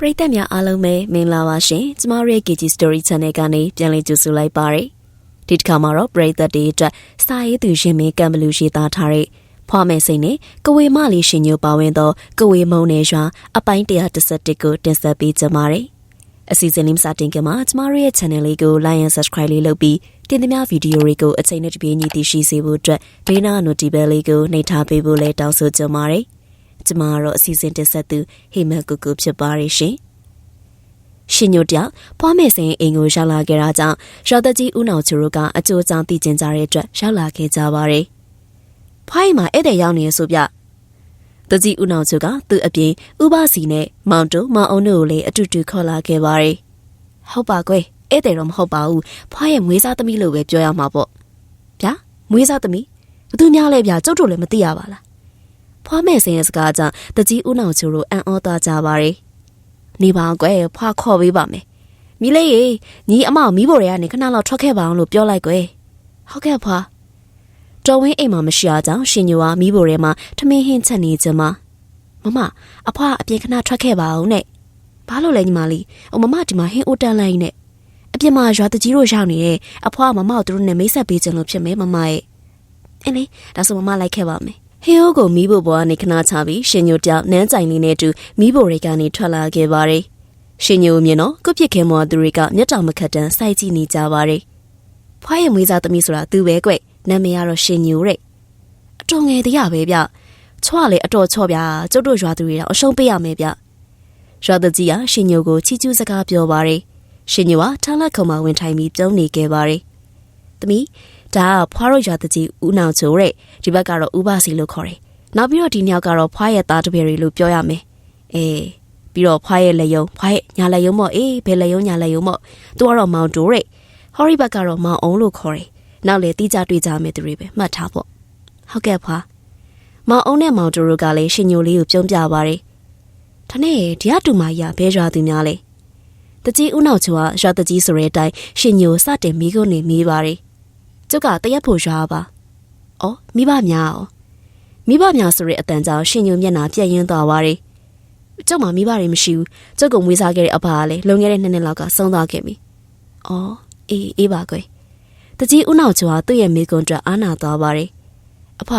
ပရိသတ်များအားလုံးပဲမင်္ဂလာပါရှင်ကျမတို့ရဲ့ KG Story Channel ကနေပြန်လည်ကြိုဆိုလိုက်ပါရစေဒီတစ်ခါမှာတော့ပရိသတ်တွေအတွက်စာရေးသူရှင်မင်းကံဘလူးရှိသားထားတဲ့ဖွားမယ်စိန်နဲ့ကဝေမလေးရှင်ညိုပါဝင်သောကဝေမုံနယ်ရွာအပိုင်း131ကိုတင်ဆက်ပေးကြပါရစေအစီအစဉ်လေးစတင်ကြမှာကျမတို့ရဲ့ channel လေးကို like and subscribe လေးလုပ်ပြီးတင်သမျှဗီဒီယိုတွေကိုအချိန်နဲ့တပြေးညီသိရှိစေဖို့အတွက်ဘေးနား notification လေးကိုနှိပ်ထားပေးဖို့လည်းတောင်းဆိုကြပါရစေ ကျမကတော့အစီအစဉ်တင်ဆက်သူဟိမန်ကူကူဖြစ်ပါရရှင်။ရှင်ညိုတယောက်ဖွားမယ်စင်အိမ်ကိုရောက်လာခဲ့တာကြောင့်ရော်တကြီးဦးနောင်ချူတို့ကအကျိုးအကြောင်းသိကျင်ကြတဲ့အတွက်ရောက်လာခဲ့ကြပါရယ်။ဖွားအိမ်မှာဧည့်သည်ရောက်နေရဆိုပြ။တကြီးဦးနောင်ချူကသူ့အပြင်ဥပစီနဲ့မောင်တူမောင်အောင်တို့ကိုလည်းအတူတူခေါ်လာခဲ့ပါရယ်။ဟုတ်ပါကွယ်ဧည့်သည်တော့မဟုတ်ပါဘူး။ဖွားရဲ့မွေးစားသမီးလို့ပဲပြောရမှာပေါ့။ဗျာမွေးစားသမီးဘသူများလဲဗျာကျုပ်တို့လည်းမသိရပါလား။ ဖွားမဲ့စင်ရဲ့စကားကြောင့်တကြီးဦးနောင်ချိုတို့အံ့ဩသွားကြပါရီနေပါကွယ်ဖွားခေါ်ပေးပါမယ်မိလေးရေညီအမောင်မိဖို့တွေကနေခဏလောက်ထွက်ခဲ့ပါအောင်လို့ပြောလိုက်ကွယ်ဟုတ်ကဲ့ဖွားတော်ဝင်းအိမ်မှာမရှိအောင်ကြောင့်ရှင်ညိုကမိဖို့တွေမှာထမင်းဟင်းချက်နေကြမှာမမအဖွားအပြင်ခဏထွက်ခဲ့ပါအောင်နဲ့ဘာလို့လဲညီမလေးအမမဒီမှာဟင်းအိုးတန်းလိုက်နဲ့အပြင်မှာရွာတကြီးတို့ရောက်နေတယ်အဖွားမမတို့တို့နဲ့မိတ်ဆက်ပေးကြလို့ဖြစ်မယ်မမရဲ့အင်းလေဒါဆိုမမလိုက်ခဲ့ပါမယ် ဟေယိုကိုမီးဖို့ပေါ်ကနေခဏချပြီးရှင်ညိုတယောက်နန်းကြိုင်လေးနဲ့အတူမီးဖို့တွေကနေထွက်လာခဲ့ပါတယ်။ရှင်ညိုမြင်တော့ကုပြစ်ခဲမောသူတွေကမျက်တောင်မခတ်တန်းစိုက်ကြည့်နေကြပါတယ်။ဖွားရမွေးစားသမီးဆိုတာသူပဲကွ။နာမည်ကတော့ရှင်ညိုတဲ့အတော်ငယ်တရပဲဗျ။ချွားလေအတော်ချော့ဗျာ။ကျုပ်တို့ရွာသူတွေတော့အရှုံးပေးရမယ်ဗျ။ရွာသူကြီးကရှင်ညိုကိုချီကျူးစကားပြောပါတယ်။ရှင်ညိုကထားလက်ခုံမှာဝင်ထိုင်ပြီးပြုံးနေခဲ့ပါတယ်။သမီး ဒါကဖွားရိုရွာတကြီးဦးနောင်ချိုတဲ့ဒီဘက်ကတော့ဦးပါစီလို့ခေါ်တယ်နောက်ပြီးတော့ဒီနှစ်ယောက်ကတော့ဖွားရဲ့သားတပည့်တွေလို့ပြောရမယ်အေးပြီးတော့ဖွားရဲ့လက်ယုံဖွားရဲ့ညာလက်ယုံမို့အေးဘယ်လက်ယုံညာလက်ယုံမို့သူကတော့မောင်တိုးတဲ့ဟော်ရီဘက်ကတော့မောင်အောင်လို့ခေါ်တယ်နောက်လေတိကျတွေ့ကြမယ်သူတွေပဲမှတ်ထားပေါ့ဟုတ်ကဲ့ဖွားမောင်အောင်နဲ့မောင်တိုးတို့ကလည်းရှင်ညိုလေးကိုပြုံးပြပါတယ်ဒါနဲ့ဒီကတူမကြီးကဘဲရွာသူများလေတကြီးဦးနောက်ချိုကရွာတကြီးဆိုတဲ့အတိုင်းရှင်ညိုစတင်မိကုန်နေမိပါတယ် ကျုပ်ကတရက်ဖို့ရွာပါ။အော်မိဘများအော်မိဘများဆိုတဲ့အတန်ကြောင့်ရှင်ညိုမျက်နှာပြက်ရင်းသွားပါရီ။ကျုပ်မှမိဘတွေမရှိဘူး။ကျုပ်ကမွေးစားခဲ့တဲ့အဖကလည်းလုံခဲ့တဲ့နှစ်နှစ်လောက်ကဆုံးသွားခဲ့ပြီ။အော်အေးအေးပါကွယ်။တကြီးဦးနောက်ကျော်ကသူ့ရဲ့မိကွန်းအတွက်အားနာသွားပါရီ။အဖ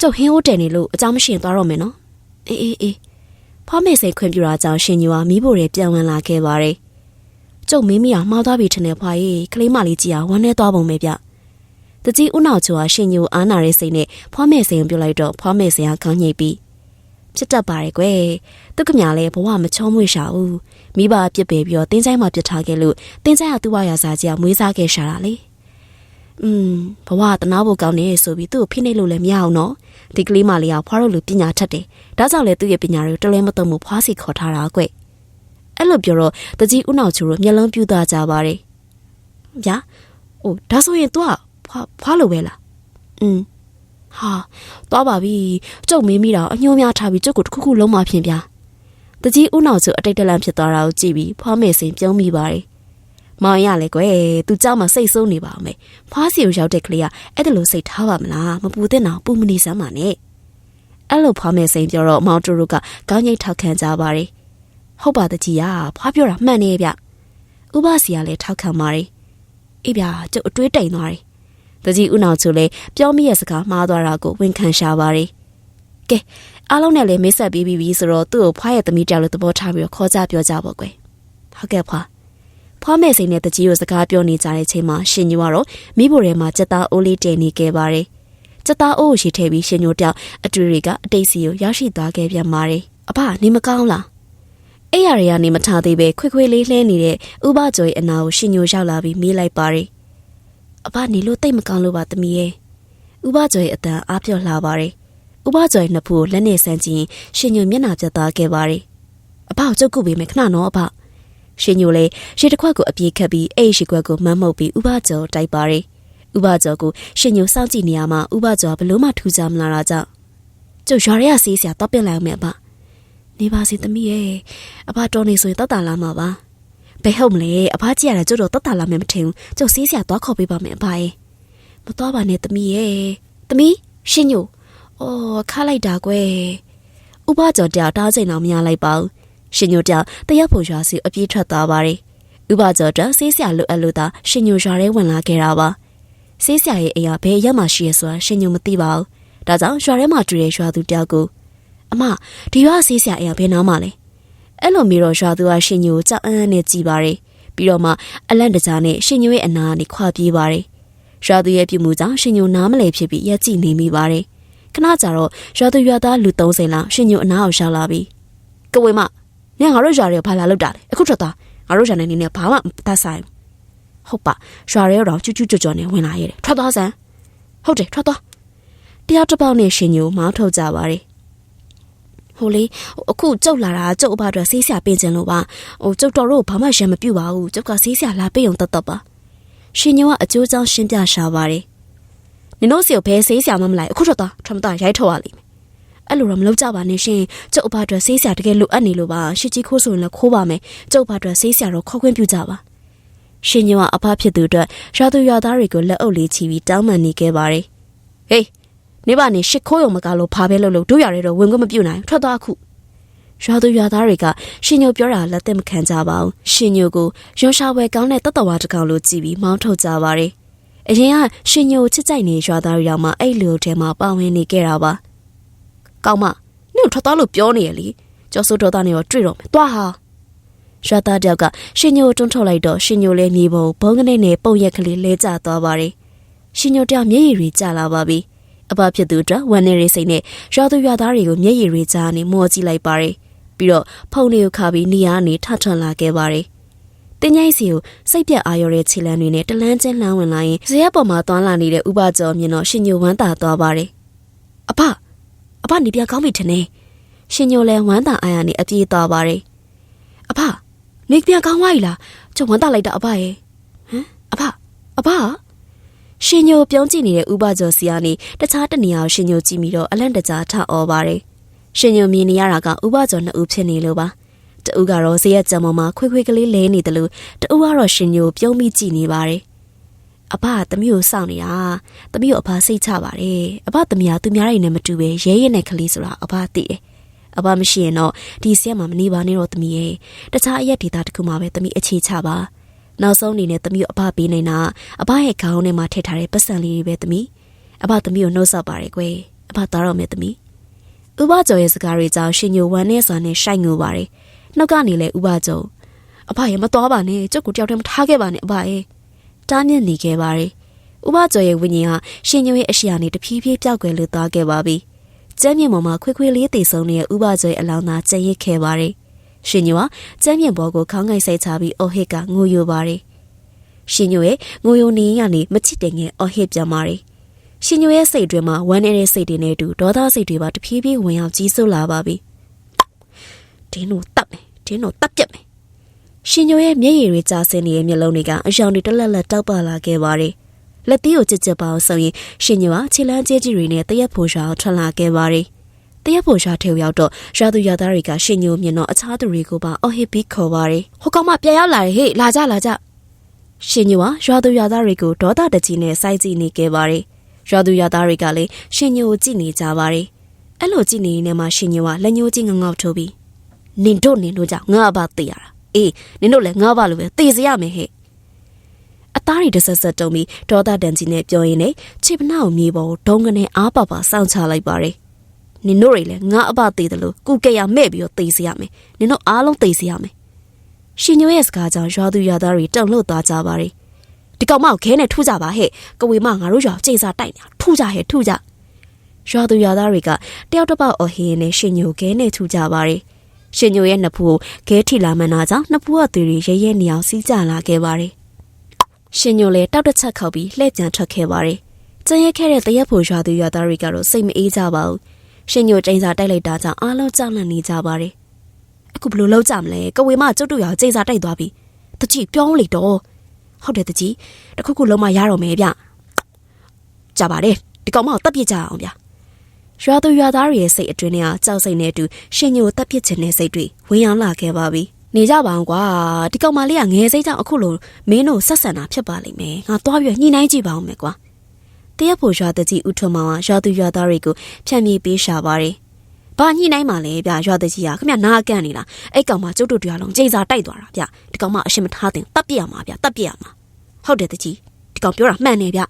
ကျုပ်ဟင်းအိုးတယ်နေလို့အကြောင်းမရှိရင်သွားတော့မယ်နော်။အေးအေးအေးဖမေစိတ်ခွင့်ပြတာကြောင့်ရှင်ညိုကမိဖို့တွေပြန်ဝင်လာခဲ့ပါရီ။ကျုပ်မင်းမရမှားသွားပြီထင်တယ်ဖွာကြီးကလေးမလေးကြီးကဝမ်းနေသွားပုံပဲဗျ။ တကြီးဦးနောက်ချိုဟာရှင်ညိုအားနာတဲ့စိတ်နဲ့ဖွားမဲ့စိန်ကိုပြောလိုက်တော့ဖွားမဲ့စိန်ကခေါင်းညိတ်ပြီးဖြစ်တတ်ပါရဲ့ကွယ်သူကမြလည်းဘဝမချောမွေ့ရှာဘူးမိဘပြစ်ပေပြီးတော့တင်းဆိုင်မှာပြစ်ထားခဲ့လို့တင်းဆိုင်ကသူ့ဝရစာကြီးကမွေးစားခဲ့ရှာတာလေอืมဘဝတနာဖို့ကောင်းနေဆိုပြီးသူ့ကိုဖိနှိပ်လို့လည်းမရအောင်နော်ဒီကလေးမလေးကဖွားလို့လူပညာထက်တယ်ဒါကြောင့်လေသူ့ရဲ့ပညာတွေကိုတလဲမတုံမှုဖွားစီခေါ်ထားတာကွအဲ့လိုပြောတော့တကြီးဦးနောက်ချိုတို့မျက်လုံးပြူသွားကြပါတယ်ဗျာဟိုဒါဆိုရင် तू က ဖွာဖွာလိုပဲလားอืมဟာသွားပါပြီကျုပ်မေးမိတာအညှိုးများထားပြီးကျုပ်ကိုတစ်ခုခုလုံးမဖြင်ပြတကြီးဦးနောက်စုအတိတ်တလန့်ဖြစ်သွားတာကိုကြည့်ပြီးဖွာမေစင်ပြုံးမိပါတယ်မောင်ရလေကွယ်သူကြောက်မှစိတ်ဆိုးနေပါမယ်ဖွာစီကိုရောက်တဲ့ကလေးကအဲ့ဒါလိုစိတ်ထားပါမလားမပူသင့်တော့ပူမနေစမ်းပါနဲ့အဲ့လိုဖွာမေစင်ပြောတော့မောင်တူတို့ကခေါင်းငိတ်ထောက်ခံကြပါတယ်ဟုတ်ပါတကြီးရဖွာပြောတာမှန်နေဗျဥပစီကလည်းထောက်ခံပါတယ်အေးဗျာကျုပ်အတွေးတိမ်သွားတယ် တကြီးဦးနောက်ချိုလည်းပြောမိရဲ့စကားမှားသွားတာကိုဝန်ခံရှာပါတယ်။ကဲအားလုံးနဲ့လည်းမိတ်ဆက်ပြီးပြီဆိုတော့သူ့ကိုဖွားရဲ့သမီးတယောက်လိုသဘောထားပြီးတော့ခေါ်ကြပြောကြပါကွယ်။ဟုတ်ကဲ့ဖွား။ဖွားမဲ့စိန်နဲ့တကြီးကိုစကားပြောနေကြတဲ့ချိန်မှာရှင်ညိုကတော့မိဖို့ထဲမှာစက်သားအိုးလေးတင်နေခဲ့ပါတယ်။စက်သားအိုးကိုရှိထည့်ပြီးရှင်ညိုတယောက်အတွေ့တွေကအတိတ်စီကိုရောက်ရှိသွားခဲ့ပြန်ပါတယ်။အဖနေမကောင်းလား။အဲ့ရတွေကနေမထားသေးပဲခွေခွေလေးလှဲနေတဲ့ဥပကျော်ရဲ့အနာကိုရှင်ညိုရောက်လာပြီးမေးလိုက်ပါတယ် အဘနေလို့တိတ်မကောင်းလို့ပါသမီးရဲ့ဥပကျော်ရဲ့အတန်အားပြော့လှပါတယ်ဥပကျော်ရဲ့နှစ်ဖူးကိုလက်နဲ့ဆန်းကြည့်ရှင်ညိုမျက်နှာပြတ်သားခဲ့ပါတယ်အဘကိုကြုတ်ကုပေးမယ်ခဏနော်အဘရှင်ညိုလည်းရှေ့တစ်ခွက်ကိုအပြေးခတ်ပြီးအဲ့ရှိခွက်ကိုမမ်းမှုတ်ပြီးဥပကျော်တိုက်ပါတယ်ဥပကျော်ကိုရှင်ညိုစောင့်ကြည့်နေရမှာဥပကျော်ဘလို့မှထူကြမလာတာကြောင့်ကျုပ်ရွာရရဆေးစရာတော့ပြင်လိုက်အောင်မယ်အဘနေပါစေသမီးရဲ့အဘတော်နေဆိုရင်တတ်တာလာမှာပါ ဘယ်ဟုတ်မလဲအဖားကြည့်ရတာကျုပ်တော့တတ်တာလာမယ်မထင်ဘူးကျုပ်စီးစရာသွားခေါ်ပေးပါမယ်အဖားရဲ့မသွားပါနဲ့သမီးရဲ့သမီးရှင်းညိုအော်ခါလိုက်တာကွယ်ဥပကျော်တယောက်တားချိန်တော့မရလိုက်ပါဘူးရှင်ညိုတောင်တရက်ဖို့ရွာစီအပြေးထွက်သွားပါတယ်ဥပကျော်တဆေးဆရာလိုအပ်လို့သာရှင်ညိုရွာထဲဝင်လာခဲ့တာပါဆေးဆရာရဲ့အိမ်ကဘယ်ရက်မှရှိရဆိုတာရှင်ညိုမသိပါဘူးဒါကြောင့်ရွာထဲမှာတွေ့တဲ့ရွာသူတယောက်ကိုအမဒီရွာဆေးဆရာအိမ်ကဘယ်နားမှာလဲ အဲ့လိုမျိုးတော့ရွာသူကရှင်ညိုကြောက်အန်းနဲ့ကြည်ပါတယ်ပြီးတော့မှအလန့်တကြားနဲ့ရှင်ညိုရဲ့အနာကနေခွာပြေးပါတယ်ရွာသူရဲ့ပြုမှုကြောင့်ရှင်ညိုနားမလည်ဖြစ်ပြီးရက်ကြည့်နေမိပါတယ်ခဏကြာတော့ရွာသူရွာသားလူ30လောက်ရှင်ညိုအနားအောင်ရှောက်လာပြီးကဝေမညငါတို့ရွာတွေကိုဘာလာလောက်တာလဲအခုထွက်သွားငါတို့ရွာနေနေနဲ့ဘာမှမတတ်ဆိုင်ဟုတ်ပါရွာရဲတော့ချူးချူးကြော်ကြော်နဲ့ဝင်လာရဲ့ထွက်သွားစမ်းဟုတ်တယ်ထွက်သွားတရားတစ်ပေါက်နဲ့ရှင်ညိုမောင်းထုတ်ကြပါတယ် ဟိုလေအခုကျုပ်လာတာကျုပ်အဘအတွက်ဆေးဆရာပြင်ချင်လို့ပါဟိုကျုပ်တော်တို့ဘာမှရံမပြူပါဘူးကျုပ်ကဆေးဆရာလာပေးုံတတ်တတ်ပါရှင်ညိုကအကျိုးကြောင့်ရှင်းပြရှာပါတယ်နင်တို့စီကိုဘယ်ဆေးဆရာမှမလိုက်အခုထွက်သွားထမတာရိုက်ထုတ်ရလိမ့်မယ်အဲ့လိုတော့မလုပ်ကြပါနဲ့ရှင်ကျုပ်အဘအတွက်ဆေးဆရာတကယ်လိုအပ်နေလို့ပါရှစ်ကြီးခိုးဆိုရင်လည်းခိုးပါမယ်ကျုပ်အဘအတွက်ဆေးဆရာတော့ခေါ်ခွင့်ပြုကြပါရှင်ညိုကအဖဖြစ်သူအတွက်ရွာသူရွာသားတွေကိုလက်အုပ်လေးချီပြီးတောင်းပန်နေခဲ့ပါတယ်ဟေး နေပါနေရှစ်ခိုးရုံမကလို့ဖာပဲလို့လို့တို့ရရဲတော့ဝင်ခွင့်မပြုနိုင်ထွက်သွားအခုရွာသူရွာသားတွေကရှင်ညိုပြောတာလက်သက်မခံကြပါဘူးရှင်ညိုကိုရွှန်ရှာဝဲကောင်းတဲ့တတဝါတစ်ကောင်လိုကြည့်ပြီးမောင်းထုတ်ကြပါတယ်အရင်ကရှင်ညိုချစ်ကြိုက်နေရွာသားတွေတော့မှအဲ့လိုထဲမှာပါဝင်နေခဲ့တာပါကောင်းမနင့်ထွက်သွားလို့ပြောနေရလေကျော်စိုးတော်သားနေတော့တွေ့တော့မယ်သွားဟာရွာသားတယောက်ကရှင်ညိုတွန်းထုတ်လိုက်တော့ရှင်ညိုလည်းမြေပုံဘုံကနေနဲ့ပုံရက်ကလေးလဲကျသွားပါတယ်ရှင်ညိုတယောက်မျက်ရည်တွေကျလာပါပြီ အဘဖြစ်သူအတွက်ဝမ်းနေရိစိတ်နဲ့ရွာသူရွာသားတွေကိုမျက်ရည်တွေကြားနေမော်ကြည့်လိုက်ပါတယ်ပြီးတော့ဖုန်တွေကိုခါပြီးနေရာနေထထွန်လာခဲ့ပါတယ်တင်းញိုင်းစီကိုစိတ်ပြက်အာရော်တဲ့ခြေလမ်းတွေနဲ့တလန်းချင်းလှမ်းဝင်လာရင်ဇရက်ပေါ်မှာသွားလာနေတဲ့ဥပကျော်မြင်တော့ရှင်ညိုဝမ်းသာသွားပါတယ်အဖအဖနေပြကောင်းပြီထင်တယ်ရှင်ညိုလည်းဝမ်းသာအားရနေအပြေးသွားပါတယ်အဖနေပြကောင်းသွားပြီလားကျုံဝမ်းသာလိုက်တာအဖရဲ့ဟမ်အဖအဖ ရှင်ညိုပြုံးကြည့်နေတဲ့ဥပကျော်စီကနေတခြားတနေရာကိုရှင်ညိုကြည့်ပြီးတော့အလန့်တကြားထအော်ပါတယ်ရှင်ညိုမြင်နေရတာကဥပကျော်နှစ်ဦးဖြစ်နေလို့ပါတူကတော့ဇရက်ကြံပေါ်မှာခွေးခွေးကလေးလဲနေတယ်လို့တူကတော့ရှင်ညိုပြုံးပြီးကြည့်နေပါတယ်အဖကသမီးကိုစောင့်နေတာသမီးကိုအဖစိတ်ချပါတယ်အဖသမီးကသူများတွေနဲ့မတူပဲရဲရဲနဲ့ကလေးဆိုတာအဖသိတယ်အဖမရှိရင်တော့ဒီဆက်မှာမနေပါနဲ့တော့သမီးရဲ့တခြားအရက်ဒေတာတစ်ခုမှပဲသမီးအခြေချပါ နောက်ဆုံးအနေနဲ့သမီးကိုအဖပေးနေတာအဖရဲ့ခေါင်းထဲမှာထည့်ထားတဲ့ပတ်စံလေးတွေပဲသမီးအဖသမီးကိုနှုတ်ဆက်ပါတယ်ကွယ်အဖသားတော့မယ်သမီးဥပကျော်ရဲ့စကားတွေကြောင့်ရှင်ညိုဝမ်းနဲ့စွာနဲ့ရှိုက်ငိုပါတယ်နှုတ်ကနေလဲဥပကျော်အဖရဲ့မတော်ပါနဲ့ကျုပ်ကိုတယောက်တည်းမထားခဲ့ပါနဲ့အဖရဲ့တားမြစ်နေခဲ့ပါတယ်ဥပကျော်ရဲ့ဝိညာဉ်ဟာရှင်ညိုရဲ့အရှိယာနဲ့တဖြည်းဖြည်းပြောက်ကွယ်လွတ်သွားခဲ့ပါပြီကျမ်းမြင့်ပေါ်မှာခွေခွေလေးတည်ဆုံးနေတဲ့ဥပကျော်ရဲ့အလောင်းသားကျန်ရစ်ခဲ့ပါတယ် ရှင်ညိုဟာကျမ်းမြင့်ဘောကိုခေါင်းငိုက်ဆိုင်ချပြီးအော်ဟစ်ကငိုယိုပါတယ်ရှင်ညိုရဲ့ငိုယိုနေရနေမချစ်တဲ့ငယ်အော်ဟစ်ပြန်ပါတယ်ရှင်ညိုရဲ့စိတ်အတွင်းမှာဝမ်းနေတဲ့စိတ်တွေနဲ့အတူဒေါသစိတ်တွေပါတဖြည်းဖြည်းဝင်ရောက်ကြီးစိုးလာပါပြီဒင်းတို့တတ်မယ်ဒင်းတို့တတ်ပြက်မယ်ရှင်ညိုရဲ့မျက်ရည်တွေကျဆင်းနေတဲ့မျက်လုံးတွေကအယောင်တွေတလက်လက်တောက်ပလာခဲ့ပါတယ်လက်သီးကိုကြစ်ကြစ်ပါအောင်ဆိုရင်ရှင်ညိုကခြေလမ်းကျဲကြီးတွေနဲ့တရက်ဖို့ရှာကိုထွက်လာခဲ့ပါတယ် တရက်ဖို့ရှာထဲရောက်တော့ရာသူရသားတွေကရှင်ညိုမြင်တော့အခြားသူတွေကိုပါအော်ဟစ်ပြီးခေါ်ပါတယ်ဟိုကောင်မပြန်ရောက်လာတယ်ဟေ့လာကြလာကြရှင်ညိုကရွာသူရွာသားတွေကိုဒေါသတကြီးနဲ့စိုက်ကြည့်နေခဲ့ပါတယ်ရွာသူရွာသားတွေကလည်းရှင်ညိုကိုကြည့်နေကြပါတယ်အဲ့လိုကြည့်နေနေမှရှင်ညိုကလက်ညှိုးကြီးငငေါက်ထိုးပြီးနင်တို့နင်တို့ကြောင့်ငါအဘသိရတာအေးနင်တို့လည်းငါဘလိုပဲသိစေရမယ်ဟဲ့အသားရီတဆက်ဆက်တုံးပြီးဒေါသတန်ကြီးနဲ့ပြောရင်းနဲ့ခြေပနာကိုမြေပေါ်ဒုံကနေအားပါပါစောင့်ချလိုက်ပါတယ် နင်တို့တွေလည်းငါအဘသိတယ်လို့ကုကဲရမဲ့ပြီးတော့သိစေရမယ်နင်တို့အားလုံးသိစေရမယ်ရှင်ညိုရဲ့စကားကြောင့်ရွာသူရွာသားတွေတုန်လှုပ်သွားကြပါတယ်ဒီကောင်မကိုခဲနဲ့ထူးကြပါဟဲ့ကဝေမငါတို့ရွာကျိတ်စားတိုက်နေတာထူးကြဟဲ့ထူးကြရွာသူရွာသားတွေကတယောက်တစ်ပေါက်အဟင်းနဲ့ရှင်ညိုခဲနဲ့ထူးကြပါတယ်ရှင်ညိုရဲ့နှစ်ဖူးကိုခဲထီလာမှန်းတာကြောင့်နှစ်ဖူးကသူတွေရဲရဲနေအောင်စီးကြလာခဲ့ပါတယ်ရှင်ညိုလည်းတောက်တစ်ချက်ခောက်ပြီးလှည့်ပြန်ထွက်ခဲ့ပါတယ်ကျန်ရက်ခဲ့တဲ့တရက်ဖို့ရွာသူရွာသားတွေကတော့စိတ်မအေးကြပါဘူး ရှင်ညိုကျိန်စာတိုက်လိုက်တာကြောင့်အားလုံးကြောက်လန့်နေကြပါတယ်အခုဘလို့လောက်ကြမလဲကဝေမကျုပ်တို့ရောကျိန်စာတိုက်သွားပြီတချီပြောင်းလေတော့ဟုတ်တယ်တကြီးတခုခုလုံးမရတော့မယ်ဗျကြပါတယ်ဒီကောင်မကိုတပ်ပြစ်ကြအောင်ဗျရွာသူရွာသားတွေရဲ့စိတ်အတွင်းထဲကကြောက်စိတ်နဲ့အတူရှင်ညိုတပ်ပြစ်ခြင်းနဲ့စိတ်တွေဝင်ရောက်လာခဲ့ပါပြီနေကြပါအောင်ကွာဒီကောင်မလေးကငယ်စိတ်ကြောင့်အခုလိုမင်းတို့ဆက်ဆံတာဖြစ်ပါလိမ့်မယ်ငါသွားပြီးညှိနှိုင်းကြည့်ပါအောင်မယ်ကွာ တရက်ဖို့ရွာတကြီးဥထွန်းမောင်ကရွာသူရွာသားတွေကိုဖြန့်ပြေးပေးရှာပါတယ်ဘာညှိနှိုင်းမှလဲဗျရွာတကြီးကခမနာကန့်နေလားအဲ့ကောင်မကျုပ်တို့တရားလုံးချိန်စာတိုက်သွားတာဗျဒီကောင်မအရှင်မထားတင်တပ်ပြရမှာဗျတပ်ပြရမှာဟုတ်တယ်တကြီးဒီကောင်ပြောတာမှန်နေဗျ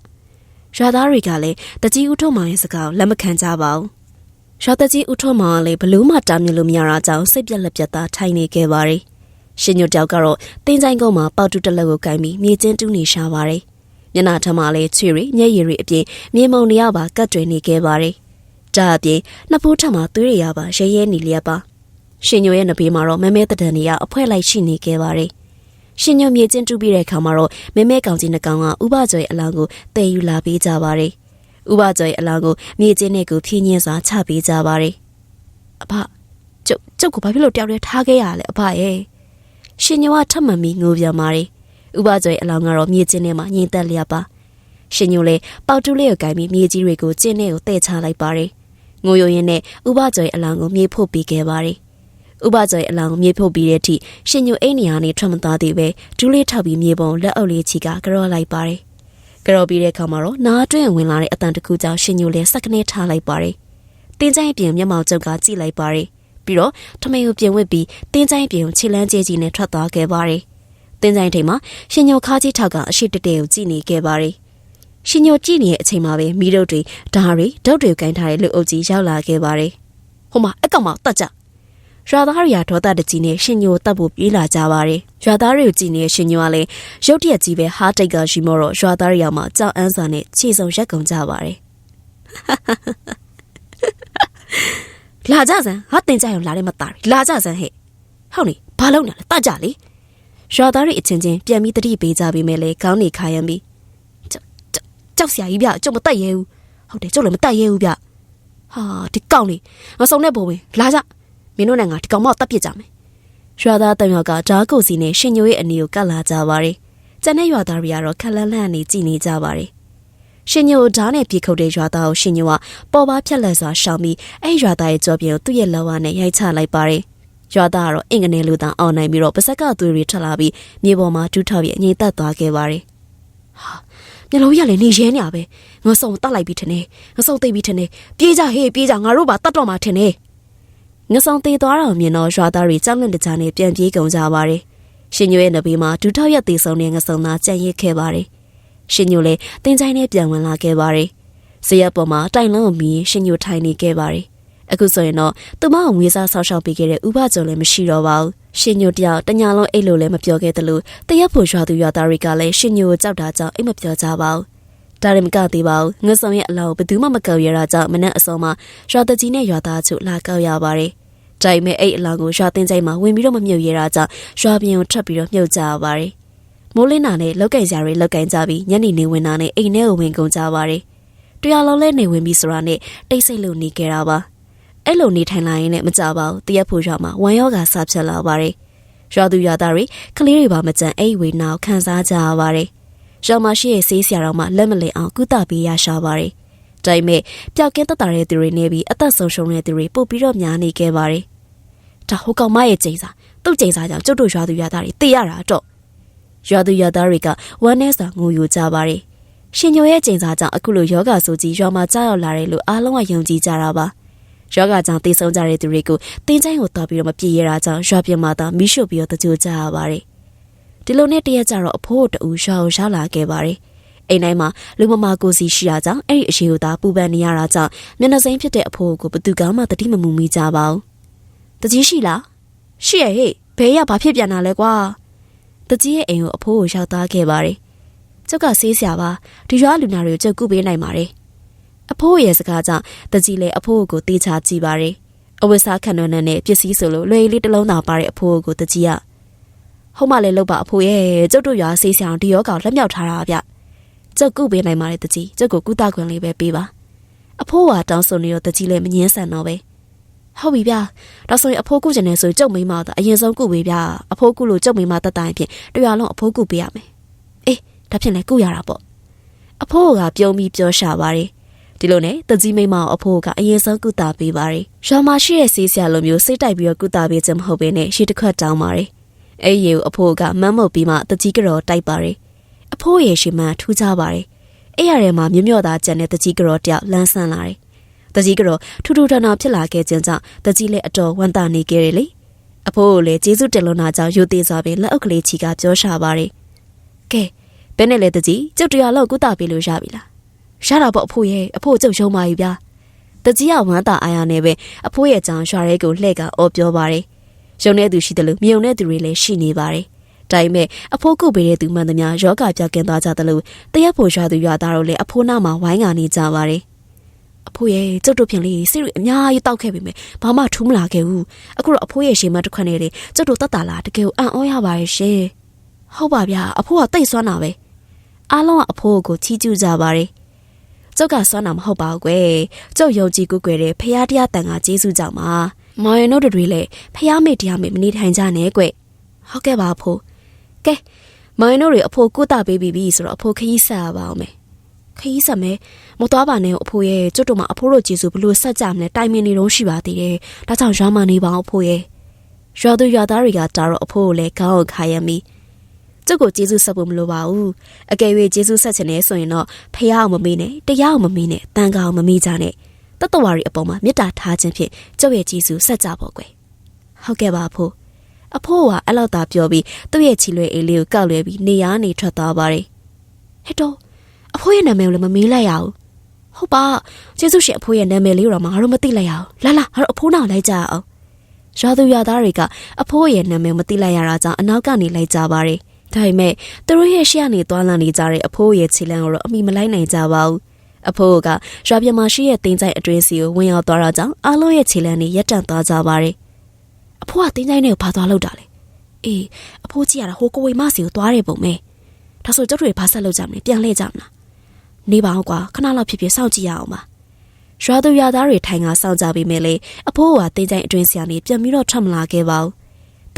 ရွာသားတွေကလည်းတကြီးဦးထုံးမောင်ရဲ့စကားကိုလက်မခံကြပါဘူးရွာတကြီးဦးထုံးမောင်ကလည်းဘလို့မှတားမြင်လို့မရတာကြောင့်စိတ်ပြက်လက်ပြက်သားထိုင်နေခဲ့ပါတယ်ရှင်ညွတ်တောက်ကတော့တင်းဆိုင်ကုန်းမှာပေါတူတလက်ကိုကင်ပြီးမြေချင်းတူးနေရှာပါတယ် မျက်နှာထမလည်းချွေရီမျက်ရည်ရီအပြင်မြေမုံနေရပါကတ်တွေနေခဲ့ပါတယ်ဒါအပြင်နှစ်ဖိုးထက်မှာသွေးရရပါရဲရဲနေလျက်ပါရှင်ညိုရဲ့နဘေးမှာတော့မဲမဲတဒန်နေရအဖွဲလိုက်ရှိနေခဲ့ပါတယ်ရှင်ညိုမြေချင်းတူးပြီးတဲ့အခါမှာတော့မဲမဲကောင်ကြီးနှကောင်ကဥပကျော်ရဲ့အလောင်းကိုတည်ယူလာပေးကြပါတယ်ဥပကျော်ရဲ့အလောင်းကိုမြေချင်းနဲ့ကိုဖြင်းညင်းစွာချပေးကြပါတယ်အဖကျုပ်ကျုပ်ကိုဘာဖြစ်လို့တယောက်တည်းထားခဲ့ရလဲအဖရဲ့ရှင်ညိုကထပ်မံပြီးငိုပြန်ပါတယ် ဥပကျော်ရဲ့အလောင်းကတော့မြေချင်းထဲမှာညင်သက်လျက်ပါရှင်ညိုလည်းပေါတူလေးကိုကင်ပြီးမြေကြီးတွေကိုကျင်းထဲကိုတည့်ချလိုက်ပါတယ်ငိုယိုရင်းနဲ့ဥပကျော်ရဲ့အလောင်းကိုမြေဖို့ပေးခဲ့ပါတယ်။ဥပကျော်ရဲ့အလောင်းကိုမြေဖို့ပြီးတဲ့အထိရှင်ညိုအိမ်နေရာနေထွက်မသွားသေးပဲဒူးလေးထောက်ပြီးမြေပုံလက်အုပ်လေးချီကကြော့လိုက်ပါတယ်။ကြော့ပြီးတဲ့အခါမှာတော့နားအတွင်းဝင်လာတဲ့အတန်တစ်ခုကြောင့်ရှင်ညိုလည်းစက်ကနေထားလိုက်ပါတယ်။တင်းချိုင်းပြင်မျက်မှောင်ကျုပ်ကကြည့်လိုက်ပါတယ်။ပြီးတော့ထမင်းကိုပြင်ဝစ်ပြီးတင်းချိုင်းပြင်ကိုခြေလန်းကျဲကြီးနဲ့ထွက်သွားခဲ့ပါတယ်။ တင်းချိုင်းထိန်မှာရှင်ညိုခါးကြီးထောက်ကအရှိတတဲကိုကြည့်နေခဲ့ပါတယ်။ရှင်ညိုကြည့်နေတဲ့အချိန်မှာပဲမီးတို့တွေဓာရီဒုတ်တွေကင်ထားတဲ့လူအုပ်ကြီးရောက်လာခဲ့ပါတယ်။ဟိုမှာအကောင်မတတ်ကြ။ရွာသားတွေကဒေါသတကြီးနဲ့ရှင်ညိုတတ်ဖို့ပြေးလာကြပါတယ်။ရွာသားတွေကိုကြည့်နေတဲ့ရှင်ညိုကလည်းရုတ်တရက်ကြီးပဲဟားတိတ်ကရှိမောတော့ရွာသားတွေရောက်မှကြောက်အန်းစွာနဲ့ခြေစုံရက်ကုန်ကြပါတယ်။လာကြစမ်းဟာတင်ကြရုံလာလည်းမတားလာကြစမ်းဟဲ့။ဟုတ်နေဘာလုံးနေလဲတတ်ကြလေ။ ရွာသားတွေအချင်းချင်းပြန်ပြီးတတိပေးကြပြီးမဲ့လေခေါင်းနေခါရမ်းပြီးကြောက်စရာကြီးဗျကျုပ်မတက်ရဲဘူးဟုတ်တယ်ကျုပ်လည်းမတက်ရဲဘူးဗျဟာဒီကောင်းလေးငါစုံတဲ့ဘိုးဝင်လာကြမင်းတို့နဲ့ငါဒီကောင်မောက်တက်ပြစ်ကြမယ်ရွာသားတံရောက်ကဓာကိုစီနဲ့ရှင်ညိုရဲ့အနီကိုကတ်လာကြပါတယ်ကျန်တဲ့ရွာသားတွေကတော့ခက်လန်းလန့်နေကြည်နေကြပါတယ်ရှင်ညိုဓာနဲ့ပြေခုတ်တဲ့ရွာသားကိုရှင်ညိုကပေါ်ပါဖြက်လက်စွာရှောင်ပြီးအဲ့ရွာသားရဲ့ကြောပြင်ကိုသူ့ရဲ့လက်ဝါးနဲ့ရိုက်ချလိုက်ပါတယ် ရွာသားကတော့အင်္ဂနေလူသားအောင်နိုင်ပြီးတော့ပါဇက်ကသွေးတွေထက်လာပြီးမြေပေါ်မှာဒူးထောက်ပြီးအငိမ့်သက်သွားခဲ့ပါတယ်ဟာမျက်လုံးရလည်းနေရဲနေရပဲငါစုံတတ်လိုက်ပြီထင်တယ်ငါစုံသိပြီထင်တယ်ပြေးကြဟေးပြေးကြငါတို့ပါတတ်တော့မှထင်တယ်ငါစုံသေးသွားတော့မြင်တော့ရွာသားတွေကြောက်လန့်တကြားနဲ့ပြန်ပြေးကုန်ကြပါတယ်ရှင်ညိုရဲ့နဘေးမှာဒူထောက်ရက်သေးဆုံးတဲ့ငါစုံသားကြံ့ရစ်ခဲ့ပါတယ်ရှင်ညိုလည်းတင်းချိုင်းနဲ့ပြန်ဝင်လာခဲ့ပါတယ်ဇရက်ပေါ်မှာတိုင်လုံးကိုမြည်ရှင်ညိုထိုင်နေခဲ့ပါတယ် အခုဆိုရင်တော့သူမအောင်ငွေစားဆောက်ရှောက်ပေးခဲ့တဲ့ဥပကျော်လည်းမရှိတော့ပါဘူးရှင်ညိုတယောက်တညာလုံးအိတ်လို့လည်းမပြောခဲ့သလိုတရက်ဖို့ရွာသူရွာသားတွေကလည်းရှင်ညိုကိုကြောက်တာကြောင့်အိတ်မပြောကြပါဘူးဒါရင်မကသေးပါဘူးငွဆောင်ရဲ့အလောက်ဘယ်သူမှမကောက်ရတာကြောင့်မနဲ့အစောမှာရွာတကြီးနဲ့ရွာသားချို့လာကောက်ရပါတယ်ဒါပေမဲ့အဲ့အလောက်ကိုရွာတင်းကျိုင်းမှာဝင်ပြီးတော့မမြုပ်ရတာကြောင့်ရွာပြင်ကိုထပ်ပြီးတော့မြုပ်ကြရပါတယ်မိုးလင်းနာနဲ့လောက်ကင်ကြတွေလောက်ကင်ကြပြီးညနေနေဝင်တာနဲ့အိမ်ထဲကိုဝင်ကုန်ကြပါတယ်တရားလုံးလဲနေဝင်ပြီးဆိုတာနဲ့တိတ်ဆိတ်လို့နေကြတာပါ အဲ့လိုနေထိုင်လာရင်လည်းမကြပါဘူးတရက်ဖို့ရွာမှာဝမ်းရောဂါစဖြစ်လာပါတယ်ရွာသူရွာသားတွေကလေးတွေပါမကြံအိတ်ဝေနာကိုခံစားကြရပါတယ်ရွာမရှိရဲ့ဆေးဆရာတော်မှလက်မလင်အောင်ကုသပေးရရှာပါတယ်ဒါပေမဲ့ပျောက်ကင်းတတ်တာတဲ့သူတွေနေပြီးအသက်ဆုံးရှုံးတဲ့သူတွေပို့ပြီးတော့များနေခဲ့ပါတယ်ဒါဟိုကောင်မရဲ့ကျိန်စာသူ့ကျိန်စာကြောင့်ကျုပ်တို့ရွာသူရွာသားတွေသိရတာတော့ရွာသူရွာသားတွေကဝမ်းနဲ့စာငိုယိုကြပါတယ်ရှင်ညိုရဲ့ကျိန်စာကြောင့်အခုလိုယောဂဆိုကြီးရွာမှာကြားရောက်လာတယ်လို့အားလုံးကယုံကြည်ကြတာပါ ယောဂကြောင့်တေဆုံးကြတဲ့သူတွေကိုတင်းချိုင်းကိုတော်ပြီးတော့မပြေရတာကြောင့်ရွာပြင်မှာသာမိရှုပြီးတော့တကြိုကြရပါတယ်။ဒီလိုနဲ့တရက်ကြတော့အဖိုးတူရွာကိုရောက်လာခဲ့ပါတယ်။အိမ်တိုင်းမှာလူမမာကိုစီရှိတာကြောင့်အဲ့ဒီအရှိကိုသာပူပန်နေရတာကြောင့်မျက်နှာစိမ်းဖြစ်တဲ့အဖိုးကိုဘသူကမှတတိမမူမိကြပါဘူး။တကြီးရှိလား။ရှိရဲ့ဟေ့ဘဲရဘာဖြစ်ပြန်တာလဲကွာ။တကြီးရဲ့အိမ်ကိုအဖိုးကိုရောက်သားခဲ့ပါတယ်။ကျုပ်ကဆေးဆရာပါဒီရွာလူနာတွေကိုကျုပ်ကုပေးနိုင်ပါတယ် အဖိုးရဲ့စကားကြောင့်တကြီးလည်းအဖိုးကိုတေးချကြည့်ပါရယ်အဝတ်စားခံတော့နဲ့ပစ္စည်းဆိုလို့လွယ်လေးတစ်လုံးသာပါတဲ့အဖိုးကိုတကြီးကဟုတ်မှလည်းလောက်ပါအဖိုးရဲ့ကျုပ်တို့ရွာဆေးဆောင်ဒီယောကောင်လက်မြောက်ထားတာဗျကျုပ်ကုပေးနိုင်ပါလေတကြီးကျုပ်ကိုကုသခွင့်လေးပဲပေးပါအဖိုးကတောင်းဆိုနေတော့တကြီးလည်းမငင်းဆန်တော့ပဲဟုတ်ပြီဗျာဒါဆိုရင်အဖိုးကုကျင်နေဆိုကျုပ်မိမတော့အရင်ဆုံးကုပေးဗျာအဖိုးကုလို့ကျုပ်မိမတတ်တိုင်းဖြင့်တရားလုံးအဖိုးကုပေးရမယ်အေးဒါဖြင့်လည်းကုရတာပေါ့အဖိုးကပြုံးပြီးပြောရှာပါတယ် ဒီလိုနဲ့တကြီးမိမအဖိုးကအရင်ဆုံးကုသပေးပါတယ်။ရွာမှာရှိတဲ့ဆေးဆရာလိုမျိုးစိတ်တိုက်ပြီးတော့ကုသပေးခြင်းမဟုတ်ဘဲနဲ့ရှေ့တစ်ခွက်တောင်းပါတယ်။အဲ့ရေကိုအဖိုးကမမ်းမုတ်ပြီးမှတကြီးကြော်တိုက်ပါတယ်။အဖိုးရဲ့ရှင်မထူးခြားပါတယ်။အဲ့ရထဲမှာမြမြော့သားကြံတဲ့တကြီးကြော်တယောက်လန်းဆန်းလာတယ်။တကြီးကတော့ထူထူထန်ထန်ဖြစ်လာခဲ့ခြင်းကြောင့်တကြီးလည်းအတော်ဝမ်းသာနေခဲ့တယ်လေအဖိုးကိုလည်းကျေးဇူးတင်လို့နာကြောင့်ယူသေးစွာပဲလက်အုပ်ကလေးချီကပြောရှာပါတယ်ကဲဘယ်နဲ့လဲတကြီးကျုပ်တရားလောက်ကုသပေးလို့ရပြီလား ရတာပေါ့အဖိုးရဲ့အဖိုးကျုပ်ရှုံးပါပြီဗျာတကြီးကဝမ်းသာအားရနဲ့ပဲအဖိုးရဲ့ကြောင်ရွာရဲကိုလှဲ့ကအော်ပြောပါတယ်ရုံတဲ့သူရှိတယ်လို့မြုံတဲ့သူတွေလည်းရှိနေပါတယ်ဒါပေမဲ့အဖိုးကုပေးတဲ့သူမှန်သမျှယောဂပြကင်းသွားကြတယ်လို့တရက်ဖို့ရွာသူရွာသားတို့လည်းအဖိုးနာမှာဝိုင်းကနေကြပါတယ်အဖိုးရဲ့ကျုပ်တို့ပြင်လေးစိတ်ရအများကြီးတောက်ခဲ့ပြီမယ်ဘာမှထူးမလာခဲ့ဘူးအခုတော့အဖိုးရဲ့ရှင်မတစ်ခွက်နဲ့လေကျုပ်တို့တတ်တာလားတကယ်ကိုအံ့ဩရပါရဲ့ရှင်ဟုတ်ပါဗျာအဖိုးကတိတ်ဆွမ်းတာပဲအားလုံးကအဖိုးကိုချီးကျူးကြပါတယ် ကျုပ်ကဆွမ်းတာမဟုတ်ပါဘူးကွယ်ကျုပ်ယုံကြည်ကိုကွယ်တဲ့ဖရာတရားတန်ခါကျေးဇူးကြောင့်ပါမောင်ရတို့တွေလည်းဖရာမေတရားမေမနေထိုင်ကြနဲ့ကွယ်ဟုတ်ကဲ့ပါအဖိုးကဲမောင်ရတို့တွေအဖိုးကုသပေးပြီးပြီဆိုတော့အဖိုးခရီးဆက်ရပါအောင်မယ်ခရီးဆက်မယ်မတော်ပါနဲ့အဖိုးရဲ့ကျွတ်တို့မှာအဖိုးတို့ကျေးဇူးဘလို့ဆက်ကြမလဲတိုင်မင်နေတော့ရှိပါသေးတယ်ဒါကြောင့်ရွာမနေပါအောင်အဖိုးရဲ့ရွာသူရွာသားတွေကတာတော့အဖိုးကိုလည်းခေါင်းကိုခါရမ်းပြီး ကျုပ်ကိုကျေးဇူးဆက်ဖို့မလိုပါဘူးအကယ်၍ကျေးဇူးဆက်ချင်နေဆိုရင်တော့ဖះအောင်မမေးနဲ့တရားအောင်မမေးနဲ့တန်ခါအောင်မမေးကြနဲ့တတဝါရီအပေါ်မှာမေတ္တာထားခြင်းဖြင့်ကျုပ်ရဲ့ကျေးဇူးဆက်ကြပါကွယ်ဟုတ်ကဲ့ပါအဖိုးအဖိုးကအဲ့လောက်သာပြောပြီးသူ့ရဲ့ချီလွယ်အေးလေးကိုကောက်လွယ်ပြီးနေရာနေထွက်သွားပါတယ်ဟဲ့တော့အဖိုးရဲ့နာမည်ကိုလည်းမမေးလိုက်ရဘူးဟုတ်ပါကျေးဇူးရှင်အဖိုးရဲ့နာမည်လေးတော့မှငါတို့မသိလိုက်ရအောင်လာလာငါတို့အဖိုးနောက်လိုက်ကြအောင်ရွာသူရွာသားတွေကအဖိုးရဲ့နာမည်မသိလိုက်ရတာကြောင့်အနောက်ကနေလိုက်ကြပါတယ် ဒါပေမဲ့သူတို့ရဲ့ရှေ့ကနေသွားလာနေကြတဲ့အဖိုးရဲ့ခြေလမ်းကိုတော့အမိမလိုက်နိုင်ကြပါဘူးအဖိုးကရွာပြမရှိရဲ့တင်းကြိုင်အတွင်းစီကိုဝင်ရောက်သွားတာကြောင့်အားလုံးရဲ့ခြေလမ်းတွေရက်တန့်သွားကြပါတယ်အဖိုးကတင်းကြိုင်နဲ့ကိုဘာသွားလောက်တာလဲအေးအဖိုးကြီးရတာဟိုကိုဝေမစီကိုသွားတယ်ပုံမဲဒါဆိုကျုပ်တို့ဘာဆက်လုပ်ကြမလဲပြန်လှည့်ကြမလားနေပါအောင်ကွာခဏလောက်ဖြစ်ဖြစ်စောင့်ကြည့်ရအောင်ပါရွာသူရွာသားတွေထိုင်ကစောင့်ကြပြီးမဲ့လေအဖိုးကတင်းကြိုင်အတွင်းဆရာနေပြန်ပြီးတော့ထွက်မလာခဲ့ပါဘူး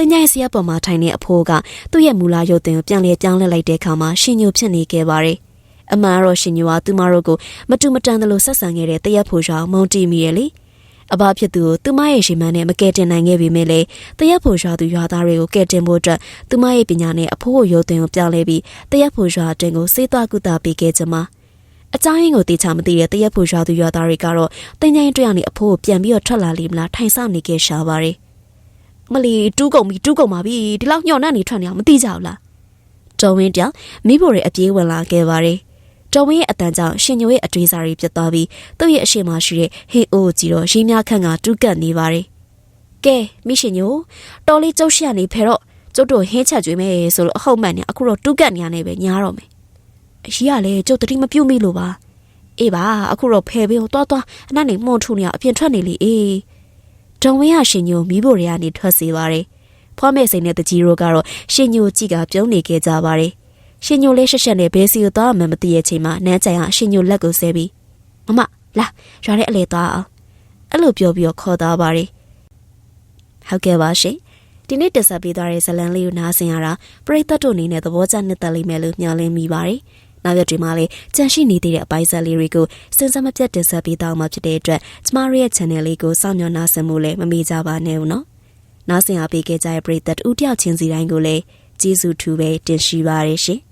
တင်ញိုင်ဆရာပေါ်မှာထိုင်တဲ့အဖိုးကသူ့ရဲ့မူလာရုပ်သွင်းကိုပြန်လဲပြောင်းလဲလိုက်တဲ့အခါမှာရှင်ညိုဖြစ်နေခဲ့ပါတယ်။အမှန်တော့ရှင်ညိုကသူမတို့ကိုမတူမတန်သလိုဆက်ဆံခဲ့တဲ့တရက်ဖိုးရွာမုံတီမီရဲ့လေ။အဘဖြစ်သူကိုသူမရဲ့ရှင်မန်းနဲ့မကယ်တင်နိုင်ခဲ့ပေမဲ့လေတရက်ဖိုးရွာသူရွာသားတွေကိုကယ်တင်ဖို့အတွက်သူမရဲ့ပညာနဲ့အဖိုးကိုရုပ်သွင်းကိုပြောင်းလဲပြီးတရက်ဖိုးရွာအတွင်းကိုစေးသွားကုသပေးခဲ့ကြမှာအကြောင်းရင်းကိုတေချာမသိတဲ့တရက်ဖိုးရွာသူရွာသားတွေကတော့တင်ញိုင်တွေ့ရနေအဖိုးကိုပြန်ပြီးတော့ထွက်လာလိမ့်မလားထိုင်ဆောင်နေခဲ့ရှာပါတယ်။ မလီတူးကုန်ပြီတူးကုန်ပါပြီဒီလောက်ညှော်နှံ့နေထွက်နေအောင်မသိကြဘူးလားတော်ဝင်းတောင်မိဖို့တွေအပြေးဝင်လာခဲ့ပါတယ်တော်ဝင်းရဲ့အတန်ကြောင့်ရှင်ညိုရဲ့အတွေးစားတွေပြတ်သွားပြီးသူ့ရဲ့အရှိမရှိတဲ့ဟေးအိုးကြီးတော့ရင်းများခန့်ကတူးကပ်နေပါတယ်ကဲမိရှင်ညိုတော်လေးကျုပ်ရှိရနေဖဲတော့ကျုပ်တို့ဟင်းချက်ကျွေးမယ်ဆိုလို့အဟုတ်မှန်နေအခုတော့တူးကပ်နေရနေပဲညားတော့မယ်အရှိရလေကျုပ်တတိမပြုတ်မိလို့ပါအေးပါအခုတော့ဖယ်ပေးတော့တွားအနက်နေမှုန်ထူနေအောင်အပြင်ထွက်နေလေအေး ဒုံဝင်းရရှင်ညိုမိဖို့တွေကနေထွက်စေပါတယ်။ဖွားမဲ့စိန်တဲ့တကြီးတို့ကတော့ရှင်ညိုကြည့်ကပြုံးနေခဲ့ကြပါတယ်။ရှင်ညိုလေးရှက်ရှက်နဲ့ဘဲစီကိုသွားမှမသိရဲ့ချိန်မှာနန်းကြိုင်ကရှင်ညိုလက်ကိုဆဲပြီးမမလာရွာထဲအလေသွားအောင်အဲ့လိုပြောပြီးတော့ခေါ်သွားပါတယ်။ဟုတ်ကဲ့ပါရှင်။ဒီနေ့တက်ဆက်ပေးသွားတဲ့ဇလန်လေးကိုနားဆင်ရတာပရိသတ်တို့အနေနဲ့သဘောကျနှစ်သက်လိမ့်မယ်လို့မျှော်လင့်မိပါတယ်။ နောက်ရက်တွေမှာလည်းကြန့်ရှိနေသေးတဲ့အပိုင်းဆက်လေးတွေကိုစဉ်းစားမပြတ်တင်ဆက်ပေးသွားမှာဖြစ်တဲ့အတွက်ကျမတို့ရဲ့ channel လေးကိုစောင့်မျှော်နှားဆင်မှုလည်းမမေ့ကြပါနဲ့ဦးနော်။နားဆင်အားပေးခဲ့ကြတဲ့ပရိသတ်ဦးတယောက်ချင်းစီတိုင်းကိုလည်းကျေးဇူးထူးပဲတင်ရှိပါရရှင်။